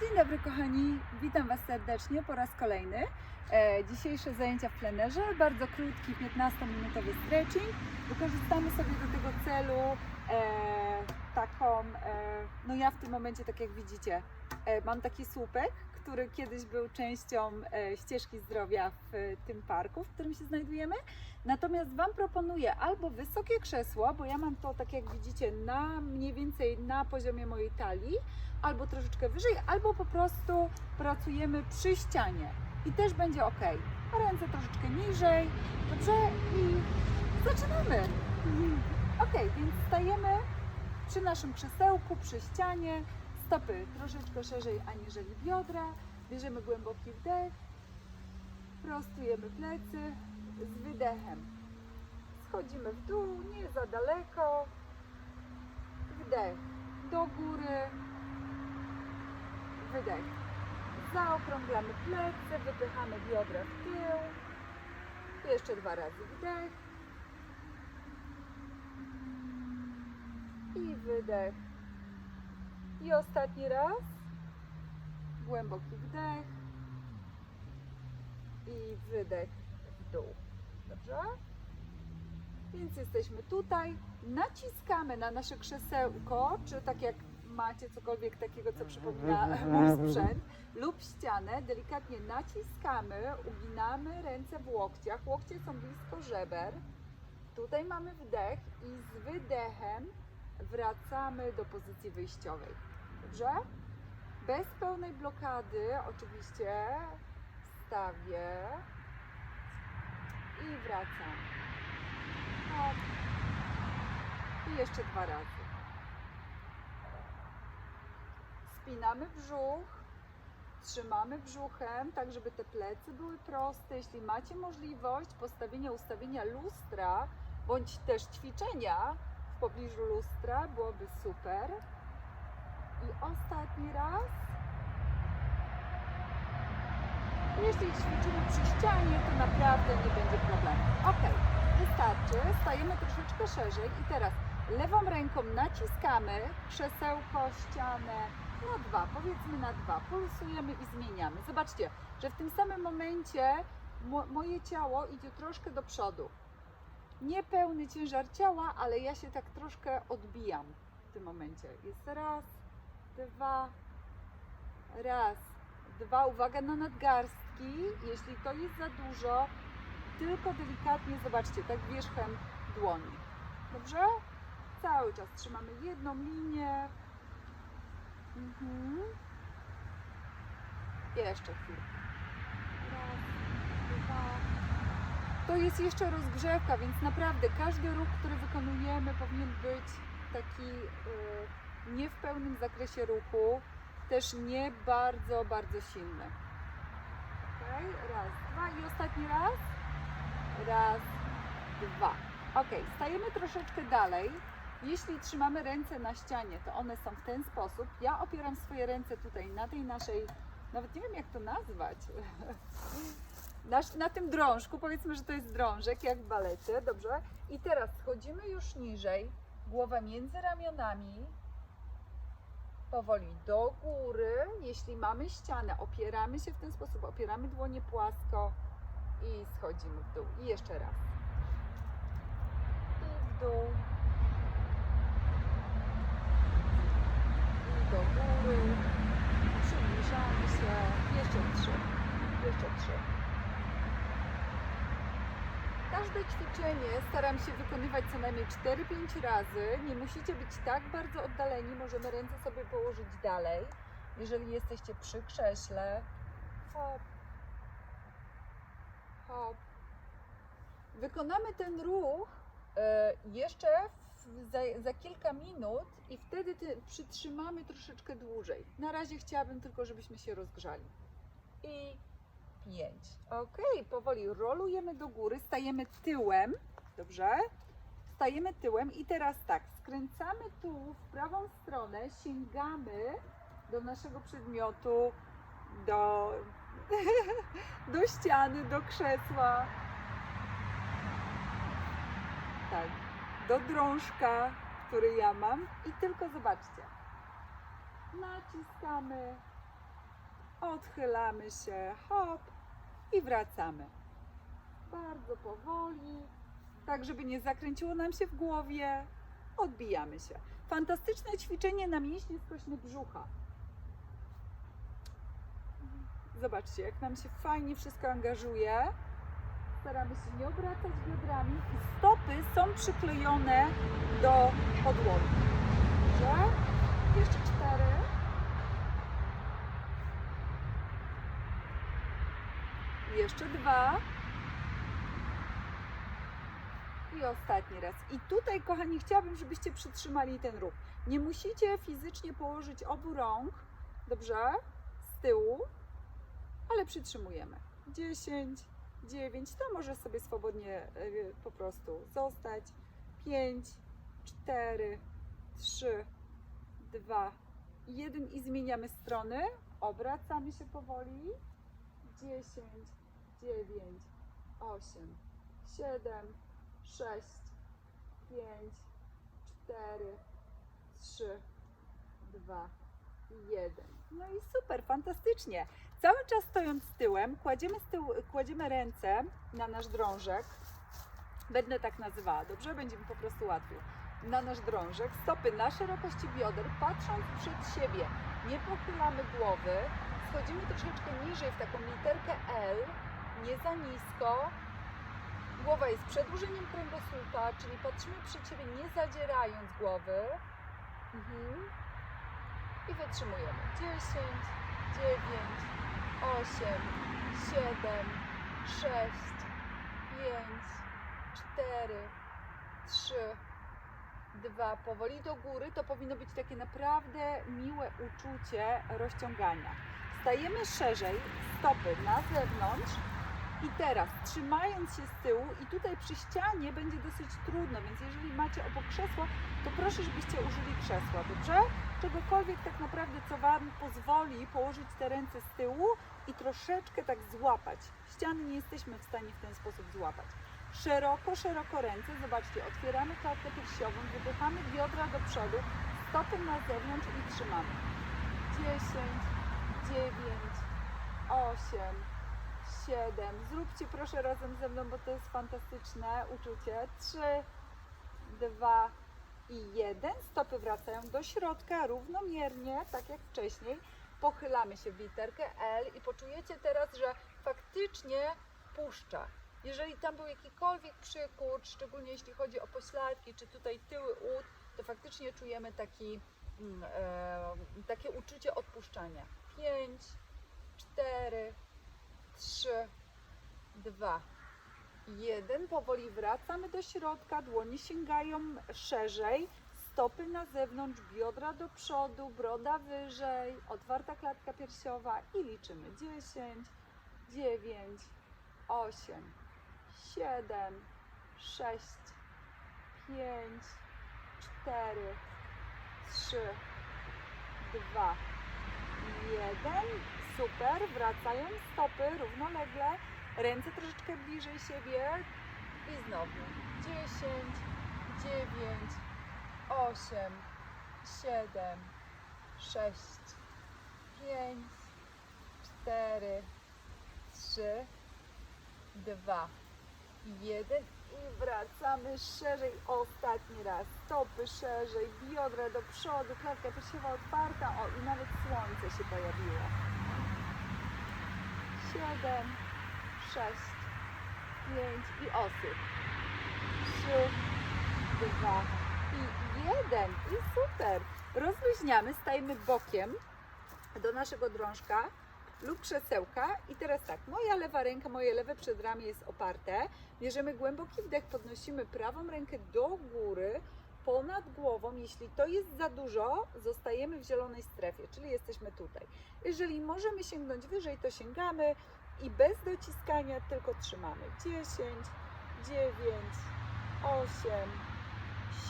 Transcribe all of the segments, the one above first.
Dzień dobry kochani, witam Was serdecznie po raz kolejny. E, dzisiejsze zajęcia w plenerze, bardzo krótki, 15-minutowy stretching. Wykorzystamy sobie do tego celu e, taką, e, no ja w tym momencie, tak jak widzicie, mam taki słupek, który kiedyś był częścią ścieżki zdrowia w tym parku, w którym się znajdujemy. Natomiast Wam proponuję albo wysokie krzesło, bo ja mam to, tak jak widzicie, na mniej więcej na poziomie mojej talii, albo troszeczkę wyżej, albo po prostu pracujemy przy ścianie i też będzie ok. Ręce troszeczkę niżej, dobrze? I zaczynamy. Ok, więc stajemy przy naszym krzesełku, przy ścianie, stopy troszeczkę szerzej aniżeli biodra, bierzemy głęboki wdech, prostujemy plecy z wydechem. Schodzimy w dół, nie za daleko, wdech do góry, wydech. Zaokrąglamy plecy, wypychamy biodra w tył. Jeszcze dwa razy wdech. I wydech. I ostatni raz. Głęboki wdech. I wydech w dół. Dobrze? Więc jesteśmy tutaj. Naciskamy na nasze krzesełko, czy tak jak macie cokolwiek takiego, co przypomina mój sprzęt, lub ścianę, delikatnie naciskamy, uginamy ręce w łokciach. Łokcie są blisko żeber. Tutaj mamy wdech i z wydechem wracamy do pozycji wyjściowej. Dobrze? Bez pełnej blokady, oczywiście, wstawię i wracam. Hop. I jeszcze dwa razy. Spinamy brzuch, trzymamy brzuchem, tak żeby te plecy były proste. Jeśli macie możliwość postawienia, ustawienia lustra, bądź też ćwiczenia w pobliżu lustra, byłoby super. I ostatni raz. Jeśli ćwiczymy przy ścianie, to naprawdę nie będzie problemu. Ok, wystarczy. Stajemy troszeczkę szerzej i teraz lewą ręką naciskamy krzesełko, ścianę na dwa, powiedzmy na dwa. Pulsujemy i zmieniamy. Zobaczcie, że w tym samym momencie mo moje ciało idzie troszkę do przodu. Niepełny ciężar ciała, ale ja się tak troszkę odbijam w tym momencie. Jest raz, dwa, raz, dwa. Uwaga na nadgarstki. Jeśli to jest za dużo, tylko delikatnie zobaczcie, tak wierzchem dłoni. Dobrze? Cały czas trzymamy jedną linię. Mhm. Jeszcze chwilkę. Raz, dwa. To jest jeszcze rozgrzewka, więc naprawdę każdy ruch, który wykonujemy, powinien być taki y, nie w pełnym zakresie ruchu, też nie bardzo, bardzo silny. Ok, raz, dwa i ostatni raz. Raz, dwa. Ok, stajemy troszeczkę dalej. Jeśli trzymamy ręce na ścianie, to one są w ten sposób. Ja opieram swoje ręce tutaj na tej naszej, nawet nie wiem jak to nazwać, na, na tym drążku, powiedzmy, że to jest drążek, jak w balecie, dobrze? I teraz schodzimy już niżej, głowa między ramionami, powoli do góry. Jeśli mamy ścianę, opieramy się w ten sposób, opieramy dłonie płasko i schodzimy w dół. I jeszcze raz. I w dół. I do góry. Przybliżamy się. Jeszcze trzy. Jeszcze trzy. Każde ćwiczenie staram się wykonywać co najmniej 4-5 razy. Nie musicie być tak bardzo oddaleni, możemy ręce sobie położyć dalej. Jeżeli jesteście przy krześle, hop, hop. Wykonamy ten ruch e, jeszcze w, za, za kilka minut i wtedy ty, przytrzymamy troszeczkę dłużej. Na razie chciałabym tylko, żebyśmy się rozgrzali. I 5. Ok, powoli rolujemy do góry, stajemy tyłem, dobrze? Stajemy tyłem i teraz tak, skręcamy tu w prawą stronę, sięgamy do naszego przedmiotu, do, do ściany, do krzesła. Tak, do drążka, który ja mam i tylko zobaczcie. Naciskamy odchylamy się, hop i wracamy. Bardzo powoli, tak żeby nie zakręciło nam się w głowie. Odbijamy się. Fantastyczne ćwiczenie na mięśnie skośne brzucha. Zobaczcie, jak nam się fajnie wszystko angażuje. Staramy się nie obracać biodrami i stopy są przyklejone do podłogi. Dobrze? Jeszcze cztery. Jeszcze dwa. I ostatni raz. I tutaj, kochani, chciałabym, żebyście przytrzymali ten ruch. Nie musicie fizycznie położyć obu rąk, dobrze? Z tyłu, ale przytrzymujemy. 10, 9, to może sobie swobodnie e, po prostu zostać. 5, 4, 3, 2, 1 i zmieniamy strony. Obracamy się powoli. 10, 9, 8, 7, 6, 5, 4, 3, 2, 1. No i super, fantastycznie. Cały czas stojąc tyłem, kładziemy, z tyłu, kładziemy ręce na nasz drążek. Będę tak nazywała, dobrze? Będzie mi po prostu łatwiej. Na nasz drążek, stopy na szerokości bioder, patrząc przed siebie. Nie pochylamy głowy, schodzimy troszeczkę niżej w taką literkę L, nie za nisko. Głowa jest przedłużeniem kręgosłupa, czyli patrzymy przed siebie, nie zadzierając głowy. Mhm. I wytrzymujemy. 10, 9, 8, 7, 6, 5, 4, 3, 2. Powoli do góry. To powinno być takie naprawdę miłe uczucie rozciągania. Stajemy szerzej, stopy na zewnątrz. I teraz, trzymając się z tyłu, i tutaj przy ścianie będzie dosyć trudno, więc jeżeli macie obok krzesła, to proszę, żebyście użyli krzesła, dobrze? Czegokolwiek tak naprawdę, co Wam pozwoli położyć te ręce z tyłu i troszeczkę tak złapać. Ściany nie jesteśmy w stanie w ten sposób złapać. Szeroko, szeroko ręce, zobaczcie, otwieramy klatkę piersiową, wypychamy biodra do przodu, stopy na zewnątrz i trzymamy. 10, 9, 8, 7. Zróbcie proszę razem ze mną, bo to jest fantastyczne uczucie. 3, 2 i 1. Stopy wracają do środka równomiernie, tak jak wcześniej. Pochylamy się w literkę L i poczujecie teraz, że faktycznie puszcza. Jeżeli tam był jakikolwiek przykurcz, szczególnie jeśli chodzi o pośladki, czy tutaj tyły ud, to faktycznie czujemy taki, mm, e, takie uczucie odpuszczania. 5, 4, 3, 2, 1. Powoli wracamy do środka, dłonie sięgają szerzej, stopy na zewnątrz, biodra do przodu, broda wyżej, otwarta klatka piersiowa i liczymy 10, 9, 8, 7, 6, 5, 4, 3, 2, 1. Super. Wracają stopy równolegle. Ręce troszeczkę bliżej siebie. I znowu 10, 9, 8, 7, 6, 5, 4, 3, 2, 1 i wracamy szerzej ostatni raz. Stopy szerzej, biodra do przodu, klatka piersiowa otwarta. O, i nawet słońce się pojawiło. 7, 6, 5 i osyp. 3, 2 i 1. I super. Rozluźniamy, stajemy bokiem do naszego drążka lub krzesełka. I teraz tak, moja lewa ręka, moje lewe przedramię jest oparte. Bierzemy głęboki wdech, podnosimy prawą rękę do góry, ponad głową. Jeśli to jest za dużo, zostajemy w zielonej strefie, czyli jesteśmy tutaj. Jeżeli możemy sięgnąć wyżej, to sięgamy i bez dociskania tylko trzymamy. 10, 9, 8,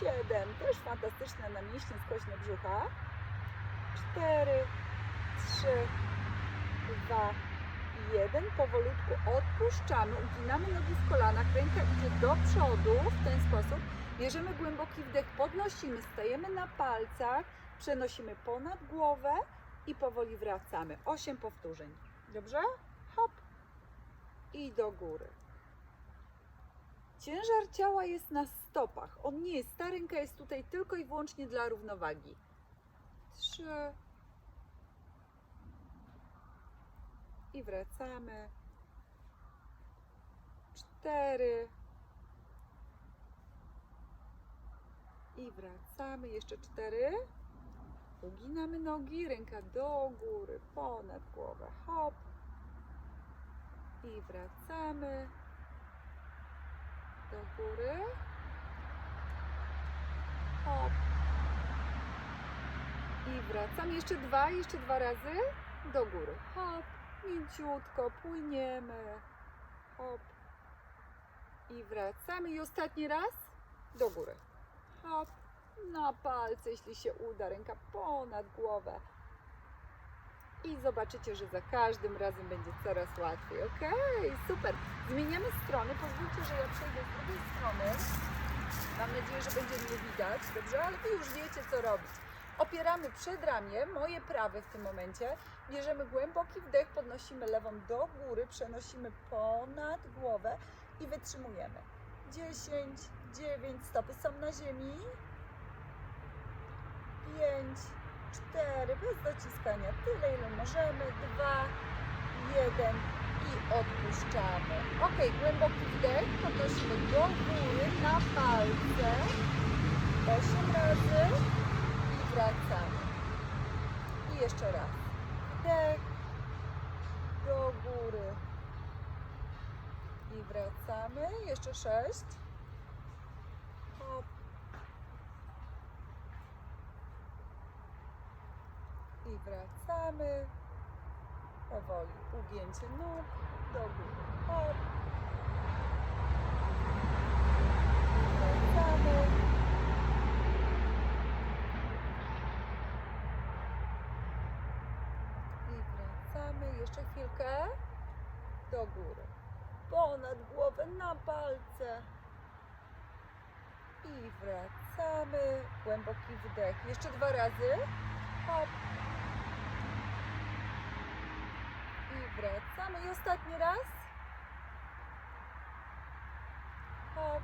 7, też fantastyczne na mięśnie skośne brzucha. 4, 3, 2, 1. Powolutku odpuszczamy, uginamy nogi w kolanach, ręka idzie do przodu w ten sposób. Bierzemy głęboki wdech, podnosimy, stajemy na palcach, przenosimy ponad głowę i powoli wracamy. 8 powtórzeń. Dobrze? Hop. I do góry. Ciężar ciała jest na stopach. On nie jest, ta ręka jest tutaj tylko i wyłącznie dla równowagi. Trzy. I wracamy. Cztery. I wracamy. Jeszcze cztery. Uginamy nogi, ręka do góry, ponad głowę. Hop. I wracamy. Do góry. Hop. I wracamy. Jeszcze dwa, jeszcze dwa razy. Do góry. Hop. Mięciutko płyniemy. Hop. I wracamy. I ostatni raz. Do góry. Hop. Na palce, jeśli się uda. Ręka ponad głowę. I zobaczycie, że za każdym razem będzie coraz łatwiej. Okej, super. Zmieniamy strony. Pozwólcie, że ja przejdę z drugiej strony. Mam nadzieję, że będzie mnie widać, dobrze? Ale Wy już wiecie, co robić. Opieramy przedramię, moje prawe w tym momencie. Bierzemy głęboki wdech, podnosimy lewą do góry, przenosimy ponad głowę i wytrzymujemy. 10, 9, stopy są na ziemi. 5, 4, bez dociskania, tyle ile możemy. 2, 1 i odpuszczamy. Ok, głęboki wdech, podnosimy do góry na palce. 8 razy i wracamy. I jeszcze raz. Wdech, do góry i wracamy. Jeszcze 6. Hop. I wracamy. Powoli. Ugięcie nóg do góry. Hop. Wracamy. I wracamy. Jeszcze chwilkę. Do góry. Ponad głowę na palce. I wracamy. Głęboki wdech. Jeszcze dwa razy. Hop. I wracamy. I ostatni raz. Hop.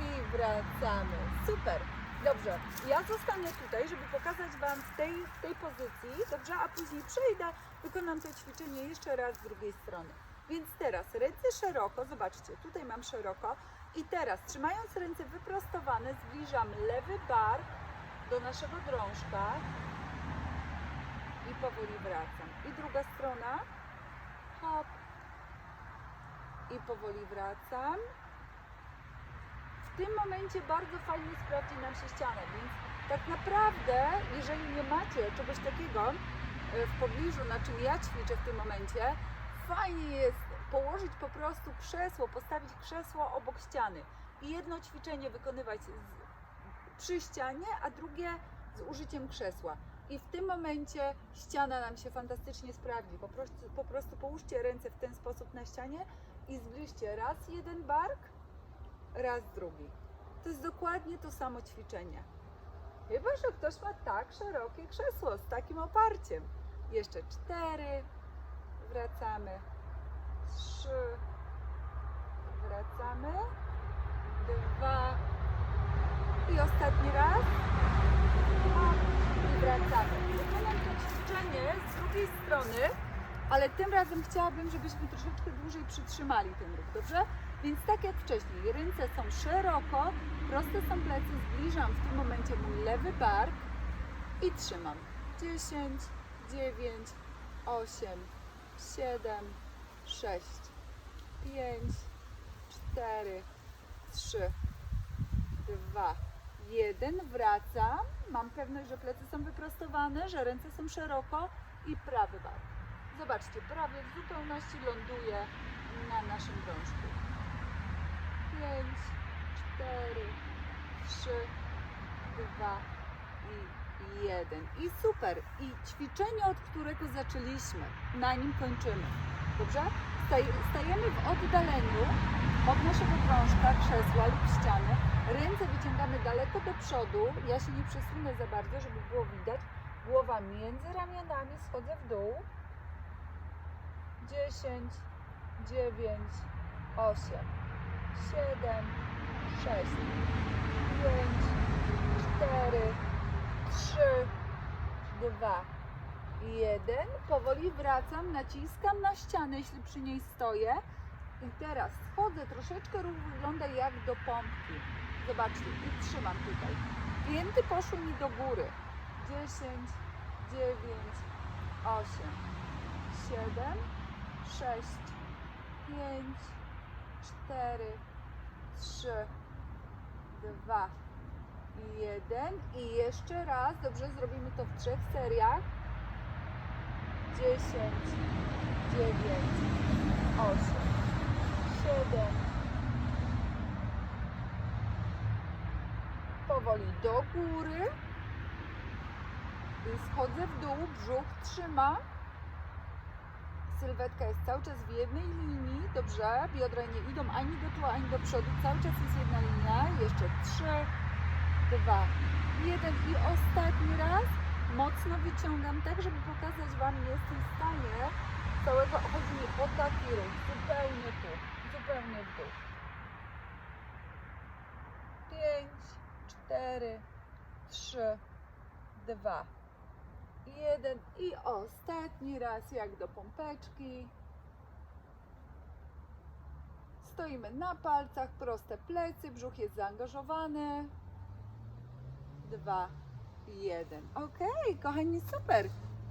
I wracamy. Super. Dobrze. Ja zostanę tutaj, żeby pokazać Wam w tej, w tej pozycji. Dobrze? A później przejdę, wykonam to ćwiczenie jeszcze raz z drugiej strony. Więc teraz ręce szeroko. Zobaczcie, tutaj mam szeroko. I teraz, trzymając ręce wyprostowane, zbliżam lewy bark do naszego drążka powoli wracam. I druga strona. Hop. I powoli wracam. W tym momencie bardzo fajnie sprawdzi nam się ściana, więc tak naprawdę, jeżeli nie macie czegoś takiego e, w pobliżu, na czym ja ćwiczę w tym momencie, fajnie jest położyć po prostu krzesło, postawić krzesło obok ściany i jedno ćwiczenie wykonywać z, przy ścianie, a drugie z użyciem krzesła. I w tym momencie ściana nam się fantastycznie sprawdzi. Po prostu, po prostu połóżcie ręce w ten sposób na ścianie i zbliżcie raz jeden bark, raz drugi. To jest dokładnie to samo ćwiczenie. Chyba, że ktoś ma tak szerokie krzesło z takim oparciem. Jeszcze cztery, wracamy, trzy, wracamy, dwa i ostatni raz. I wracamy. Wykonam to ćwiczenie z drugiej strony, ale tym razem chciałabym, żebyśmy troszeczkę dłużej przytrzymali ten ruch, dobrze? Więc tak jak wcześniej, ręce są szeroko, proste są plecy, zbliżam w tym momencie mój lewy bark i trzymam. 10, 9, 8, 7, 6, 5, 4, 3, 2, 1. Wracam. Mam pewność, że plecy są wyprostowane, że ręce są szeroko i prawy bark. Zobaczcie, prawy w zupełności ląduje na naszym drążku. 5, 4, 3, 2 i 1. I super. I ćwiczenie, od którego zaczęliśmy, na nim kończymy. Dobrze? Staj- Stajemy w oddaleniu od naszego drążka, krzesła lub ściany Ręce wyciągamy daleko do przodu. Ja się nie przesunę za bardzo, żeby było widać. Głowa między ramionami, schodzę w dół. 10, 9, 8, 7, 6, 5, 4, 3, 2, 1. Powoli wracam, naciskam na ścianę, jeśli przy niej stoję. I teraz schodzę, troszeczkę ruch wygląda jak do pompki. Zobaczcie, i trzymam tutaj. Pięty poszły mi do góry. 10, 9, 8, 7, 6, 5, 4, 3, 2, 1 i jeszcze raz, dobrze, zrobimy to w trzech seriach. 10, 9, 8, 7. Powoli do góry. I schodzę w dół, brzuch trzyma. Sylwetka jest cały czas w jednej linii, dobrze? Biodra nie idą ani do tyłu, ani do przodu. Cały czas jest jedna linia. Jeszcze trzy, dwa, jeden i ostatni raz. Mocno wyciągam, tak żeby pokazać Wam, jestem w stanie całego, chodzi mi o taki ruch, zupełnie tu, zupełnie w dół. Pięć, cztery, trzy, dwa, jeden i ostatni raz jak do pompeczki. Stoimy na palcach, proste plecy, brzuch jest zaangażowany. Dwa, jeden. Okej, kochani, super.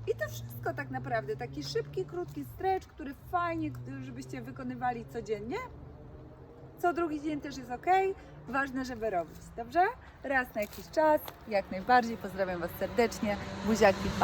I to wszystko tak naprawdę. Taki szybki, krótki stretch, który fajnie, żebyście wykonywali codziennie. Co drugi dzień też jest ok. Ważne, żeby robić, dobrze? Raz na jakiś czas, jak najbardziej. Pozdrawiam Was serdecznie. Buziaki, pa!